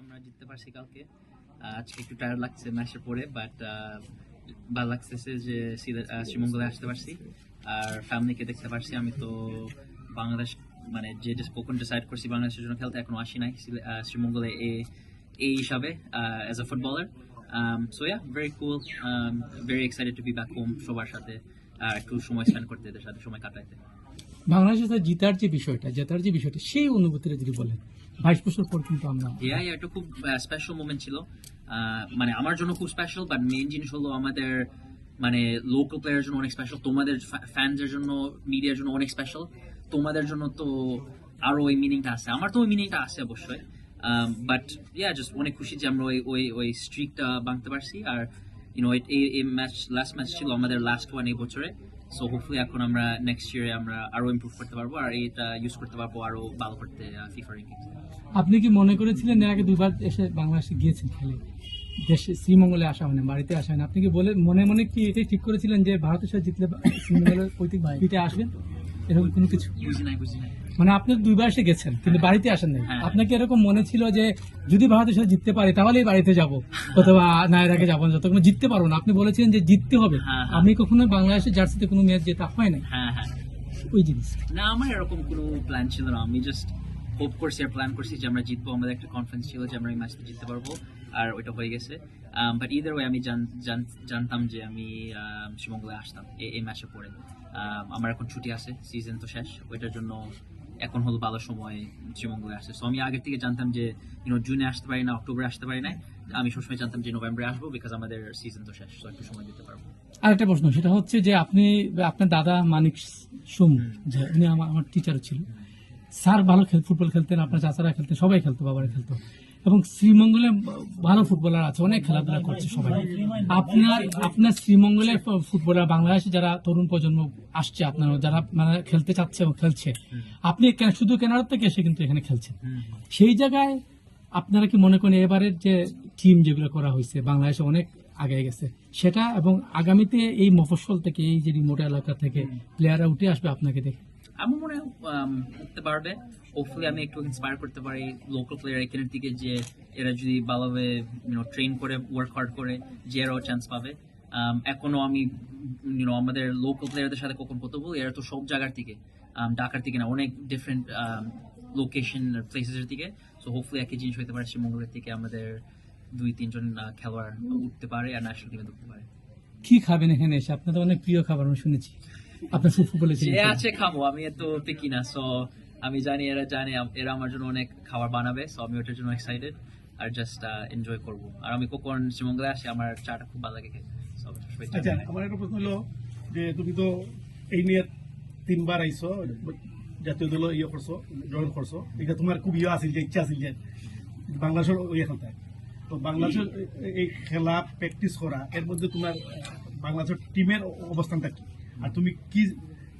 আমরা জিততে পারছি কালকে। আজকে একটু টায়ার লাগছে ম্যাচে পরে বাট ভালো লাগতেছে যে শ্রীমঙ্গলে আসতে পারছি। আর ফ্যামিলিকে দেখতে পারছি, আমি তো বাংলাদেশ মানে যে কোন ডিসাইড করছি বাংলাদেশের জন্য খেলতে, এখনও আসি নাই শ্রীমঙ্গলে এ, এই হিসাবে as a footballer so yeah very cool very excited to be back home সবার সাথে একটু সময় স্পেন্ড করতে, এদের সাথে সময় কাটাইতে। বাংলাদেশের সাথে জিতার যে বিষয়টা, জেতার যে বিষয়টা, সেই অনুভূতিটা যদি বলেন, বাইশ বছর পর কিন্তু আমরা ইয়া ইয়া এটা খুব স্পেশাল মোমেন্ট ছিল। মানে আমার জন্য খুব স্পেশাল বাট মেইন জিনিস হলো আমাদের মানে লোকাল প্লেয়ারের জন্য অনেক স্পেশাল তোমাদের ফ্যানদের জন্য মিডিয়ার জন্য অনেক স্পেশাল তোমাদের জন্য তো আরও ওই মিনিংটা আছে। আমার তো ওই মিনিংটা আছে অবশ্যই। বাট ইয়া জাস্ট অনেক খুশি যে আমরা ওই ওই ওই স্ট্রিকটা ভাঙতে পারছি। আর ইউনো এই ম্যাচ লাস্ট ম্যাচ ছিল আমাদের লাস্ট ওয়ান এই বছরে। সো হোপফুলি এখন আমরা নেক্সট ইয়ারে আমরা আরও ইমপ্রুভ করতে পারব আর এটা ইউজ করতে পারব আরও ভালো করতে ফিফা র্যাঙ্কিং আপনি কি মনে করেছিলেন এর আগে দুবার এসে বাংলাদেশে গিয়েছেন খেলে? দেশে শ্রীমঙ্গলে আসা হয় না বাড়িতে আসা হয় না। আপনি কি বলে মনে মনে কি এটাই ঠিক করেছিলেন যে ভারতের সাথে জিতলে শ্রীমঙ্গলের পৈতৃক বাড়িতে আসবেন এরকম কোনো কিছু? বুঝি নাই বুঝি নাই। মানে আপনি দুইবার এসে গেছেন কিন্তু বাড়িতে আসেন নাই। হ্যাঁ। এরকম মনে ছিল যে যদি ভারতের সাথে জিততে পারি তাহলেই বাড়িতে যাব। অথবা না এর আগে যাব না যতক্ষণ জিততে পারব না। আপনি বলেছিলেন যে জিততে হবে। হ্যাঁ, হ্যাঁ। আমি কখনো বাংলাদেশের জার্সিতে কোনো ম্যাচ জেতা হয় নাই? হ্যাঁ হ্যাঁ। ওই জিনিস না আমার এরকম কোনো প্ল্যান ছিল না। আমি জাস্ট হোপ করছি আর প্ল্যান করছি যে আমরা জিতবো। আমাদের একটা কনফিডেন্স ছিল যে আমরা এই ম্যাচটা জিততে পারব। আর ওইটা হয়ে গেছে। বাট ইদার ওয়ে আমি জান- জান- জানতাম যে আমি আম, শিবমঙ্গলে আসতাম। এই- ম্যাচের পরে আমার এখন ছুটি আছে সিজন তো শেষ। ওইটার জন্য এখন হলো ভালো সময় শ্রীমঙ্গলে আসছে সো আমি আগের থেকে জানতাম যে ইউনো জুনে আসতে পারি না অক্টোবরে আসতে পারি না। আমি সবসময় জানতাম যে নভেম্বরে আসব বিকজ আমাদের সিজন তো শেষ। একটু সময় দিতে পারব। আর একটা প্রশ্ন সেটা হচ্ছে যে আপনি আপনার দাদা মানিক সুম যে উনি আমার আমার টিচার ছিল। স্যার ভালো খেল ফুটবল খেলতেন আপনার চাচারা খেলতেন সবাই খেলতো বাবারা খেলতো। এবং শ্রীমঙ্গলে ভালো ফুটবলার আছে, অনেক খেলাধুলা করছে সবাই। আপনার আপনার শ্রীমঙ্গলের ফুটবলার বাংলাদেশে যারা তরুণ প্রজন্ম আসছে, আপনার যারা মানে খেলতে চাচ্ছে এবং খেলছে, আপনি শুধু কেনার থেকে এসে কিন্তু এখানে খেলছেন। সেই জায়গায় আপনারা কি মনে করেন এবারের যে টিম যেগুলো করা হয়েছে, বাংলাদেশে অনেক আগে গেছে, সেটা এবং আগামীতে এই মফস্বল থেকে, এই যে রিমোট এলাকা থেকে প্লেয়াররা উঠে আসবে আপনাকে দেখে? আমার মনে um, উঠতে পারবে। হোপফুলি আমি একটু ইন্সপায়ার করতে পারি লোকাল প্লেয়ার এখানের দিকে যে এরা যদি ভালোভাবে ট্রেন করে ওয়ার্ক হার্ড করে যে এরাও চান্স পাবে। Um, এখনও আমি ইউনো আমাদের লোকাল প্লেয়ারদের সাথে কখন কথা বলি এরা তো সব জায়গার থেকে um, ঢাকার থেকে না অনেক ডিফারেন্ট লোকেশন প্লেসেসের থেকে সো হোপফুলি একই জিনিস হতে পারে শ্রীমঙ্গলের থেকে আমাদের দুই তিনজন খেলোয়াড় উঠতে পারে আর ন্যাশনাল টিমে উঠতে পারে। কি খাবেন এখানে এসে? আপনাদের অনেক প্রিয় খাবার আমি শুনেছি। আপনার ফুটবলে যে আছে খাব। আমি এত পিকি না সো আমি জানি এরা জানে এরা আমার জন্য অনেক খাবার বানাবে সো আমি ওটার জন্য এক্সাইটেড আর জাস্ট এনজয় করব। আর আমি কখন শ্রীমঙ্গলে আসি আমার চাটা খুব ভালো লাগে খেতে আচ্ছা আমার একটা প্রশ্ন হলো যে তুমি তো এই নিয়ে তিনবার আইছো জাতীয় দল ইয়ে করছ জয়েন করছ এটা তোমার খুব ইয়ে আছিল যে ইচ্ছা আছিল যে বাংলাদেশের ইয়ে খেলতে। তো বাংলাদেশের এই খেলা প্র্যাকটিস করা এর মধ্যে তোমার বাংলাদেশের টিমের অবস্থানটা কি? আর তুমি কি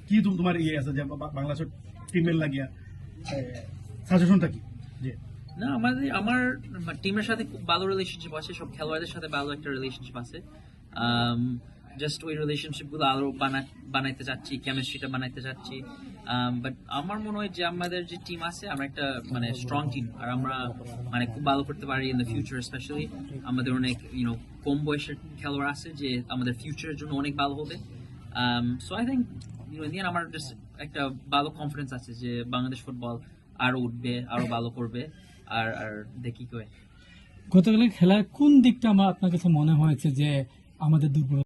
কি তুমি- তোমার ইয়ে আছে যে বাংলাদেশের টিমের লাগিয়া সাজেশনটা কি? যে না আমাদের আমার টিমের সাথে খুব ভালো রিলেশনশিপ আছে, সব খেলোয়াড়দের সাথে ভালো একটা রিলেশনশিপ আছে। জাস্ট ওই রিলেশনশিপগুলো আরও বানা- বানাইতে চাচ্ছি কেমিস্ট্রিটা বানাইতে চাচ্ছি। বাট আমার মনে হয় যে আমাদের যে টিম আছে, আমরা একটা মানে স্ট্রং টিম আর আমরা মানে খুব ভালো করতে পারি ইন দ্য ফিউচার স্পেশালি আমাদের অনেক ইউনো কম বয়সের খেলোয়াড় আছে যে আমাদের ফিউচারের জন্য অনেক ভালো হবে। So I think you know Indian আমার একটা ভালো কনফিডেন্স আছে যে বাংলাদেশ ফুটবল আরও উঠবে, আরও ভালো করবে, আর আর দেখি কয়ে গতকালের খেলার কোন দিকটা আমার আপনার কাছে মনে হয়েছে যে আমাদের দুর্বল